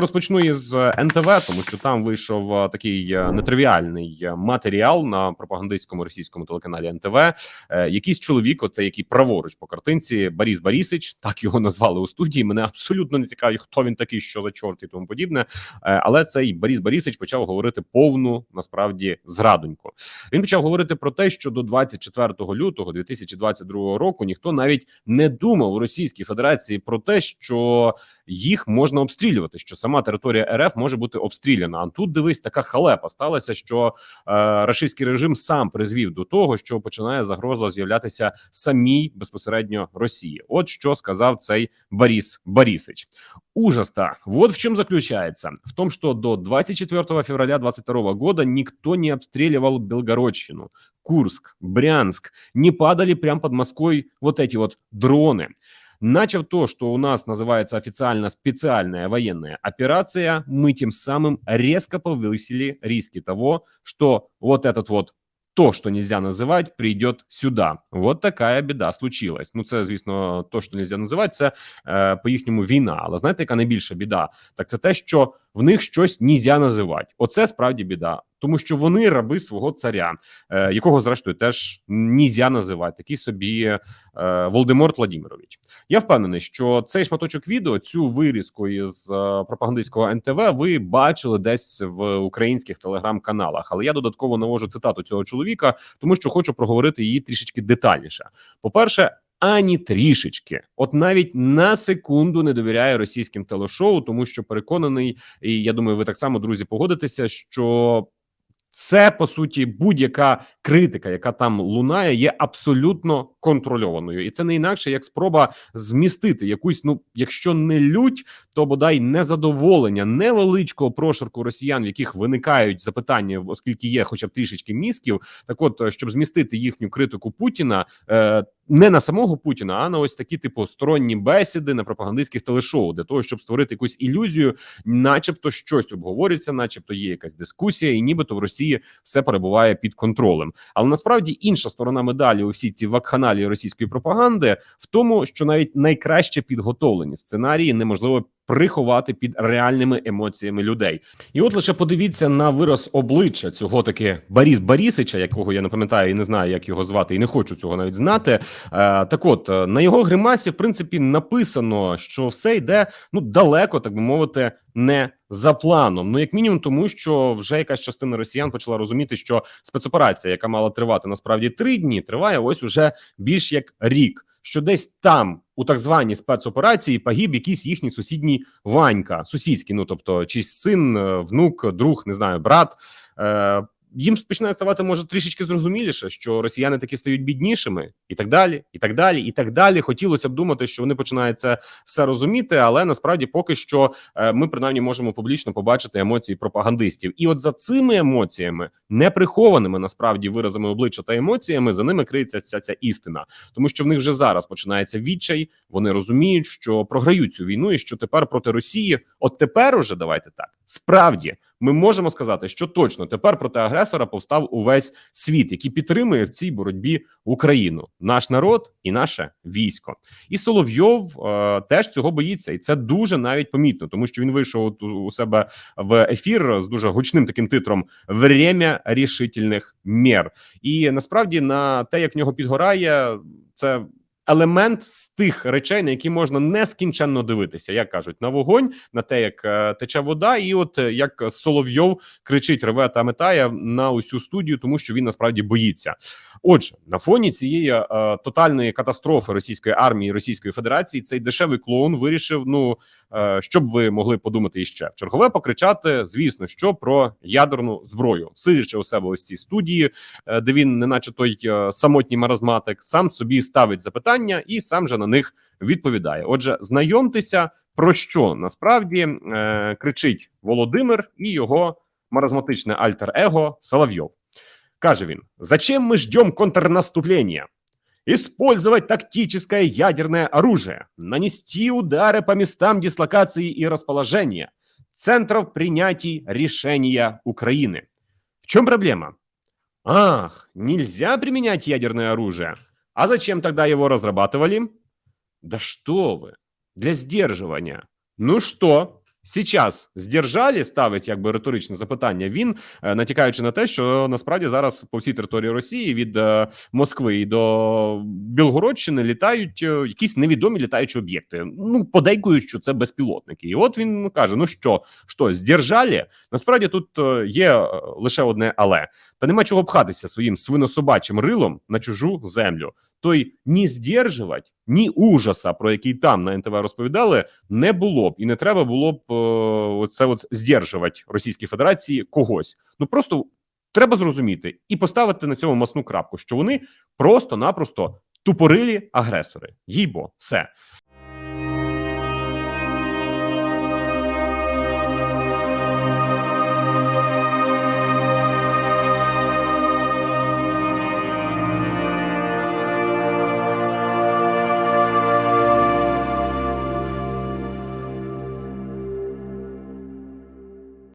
Розпочну із НТВ, тому що там вийшов е, такий е, нетривіальний е, матеріал на пропагандистському російському телеканалі НТВ. Е, Якийсь чоловік, оце який праворуч по картинці, Борис Борисич, так його назвали у студії. Мене абсолютно не цікавить, хто він такий, що за чорт і тому подібне. Е, Але цей Борис Борисич почав говорити повну насправді зрадоньку. Він почав говорити про те, що до 24 лютого 2022 року ніхто навіть не думав у Російській Федерації про те, що їх можна обстрілювати, що сама територія РФ може бути обстріляна. А тут дивись, така халепа сталася, що е, рашистський режим сам призвів до того, що починає загроза з'являтися самій безпосередньо Росії. От що сказав цей Борис Борисич. Ужас-то вот в чем заключается. В том, что до 24 февраля 22 года никто не обстреливал Белгородщину, Курск, Брянск. Не падали прямо под Москвой вот эти вот дроны. Начав то, что у нас называется официально специальная военная операция, мы тем самым резко повысили риски того, что вот этот вот то, что нельзя называть, придет сюда. Вот такая біда случилась. Ну, це, звісно, то, що нельзя називати, це е, по їхньому війна. Але знаєте, яка найбільша біда? Так це те, що в них щось нельзя називати. Оце справді біда, тому що вони раби свого царя, е, якого зрештою теж нельзя називати. Такий собі е, Володимир Владимирович. Я впевнений, що цей шматочок відео, цю вирізку із е, пропагандистського НТВ, ви бачили десь в українських телеграм-каналах. Але я додатково навожу цитату цього чоловіка, тому що хочу проговорити її трішечки детальніше. По перше. Ані трішечки, от навіть на секунду не довіряє російським телешоу, тому що переконаний, і я думаю, ви так само друзі погодитеся, що це по суті будь-яка критика, яка там лунає, є абсолютно контрольованою, і це не інакше як спроба змістити якусь, ну якщо не лють, то бодай незадоволення невеличкого прошарку росіян, в яких виникають запитання, оскільки є, хоча б трішечки мізків. Так, от щоб змістити їхню критику Путіна. Е, не на самого Путіна, а на ось такі типу сторонні бесіди на пропагандистських телешоу для того, щоб створити якусь ілюзію, начебто щось обговорюється, начебто є якась дискусія, і нібито в Росії все перебуває під контролем. Але насправді інша сторона медалі у всій цій вакханалії російської пропаганди в тому, що навіть найкраще підготовлені сценарії неможливо приховати під реальними емоціями людей. І от лише подивіться на вираз обличчя цього таки Борис Борисича, якого я не пам'ятаю і не знаю, як його звати, і не хочу цього навіть знати. Е, так, от е, на його гримасі, в принципі, написано, що все йде ну далеко, так би мовити, не за планом. Ну, як мінімум, тому що вже якась частина росіян почала розуміти, що спецоперація, яка мала тривати насправді три дні, триває ось уже більш як рік. Що десь там у так званій спецоперації погиб якийсь їхній сусідній Ванька, сусідський, ну тобто, чийсь син, е, внук, друг, не знаю, брат. Е, їм починає ставати може трішечки зрозуміліше, що росіяни таки стають біднішими, і так далі, і так далі, і так далі. Хотілося б думати, що вони починають це все розуміти, але насправді поки що е, ми принаймні можемо публічно побачити емоції пропагандистів. І от за цими емоціями, не прихованими насправді виразами обличчя та емоціями, за ними криється ця ця істина, тому що в них вже зараз починається відчай. Вони розуміють, що програють цю війну, і що тепер проти Росії, от тепер уже давайте так справді ми можемо сказати, що точно тепер проти агресора повстав увесь світ, який підтримує в цій боротьбі Україну, наш народ і наше військо. І Соловйов е, теж цього боїться, і це дуже навіть помітно, тому що він вийшов у, себе в ефір з дуже гучним таким титром «Время рішительних мер». І насправді на те, як в нього підгорає, це елемент з тих речей, на які можна нескінченно дивитися, як кажуть, на вогонь, на те, як е, тече вода, і от е, як Соловйов кричить, реве та метає на усю студію, тому що він насправді боїться. Отже, на фоні цієї е, тотальної катастрофи російської армії Російської Федерації цей дешевий клоун вирішив. Ну е, щоб ви могли подумати іще чергове покричати, звісно, що про ядерну зброю, сидячи у себе ось цій студії, е, де він, неначе той е, самотній маразматик, сам собі ставить запитання і сам же на них відповідає. Отже, знайомтеся про що насправді е, кричить Володимир і його маразматичне альтер-его Соловйов. Каже він: Зачем мы ждем контрнаступления? Использовать тактическое ядерное оружие, нанести удары по местам дислокации и расположения, центров принятий решения Украины. В чем проблема? Ах, нельзя применять ядерное оружие. А зачем тогда его разрабатывали? Да что вы, для сдерживания. Ну что, Сейчас здержалі ставить якби риторичне запитання. Він е, натякаючи на те, що насправді зараз по всій території Росії від е, Москви і до Білгородщини літають е, якісь невідомі літаючі об'єкти. Ну подейкують, що це безпілотники. І от він каже: ну що, що здержалі? Насправді тут є лише одне але та нема чого пхатися своїм свинособачим рилом на чужу землю. Той ні здержувати, ні ужаса, про який там на НТВ розповідали, не було б і не треба було б це оце от здержувати Російській Федерації когось. Ну просто треба зрозуміти і поставити на цьому масну крапку, що вони просто-напросто тупорилі агресори. Їй бо все.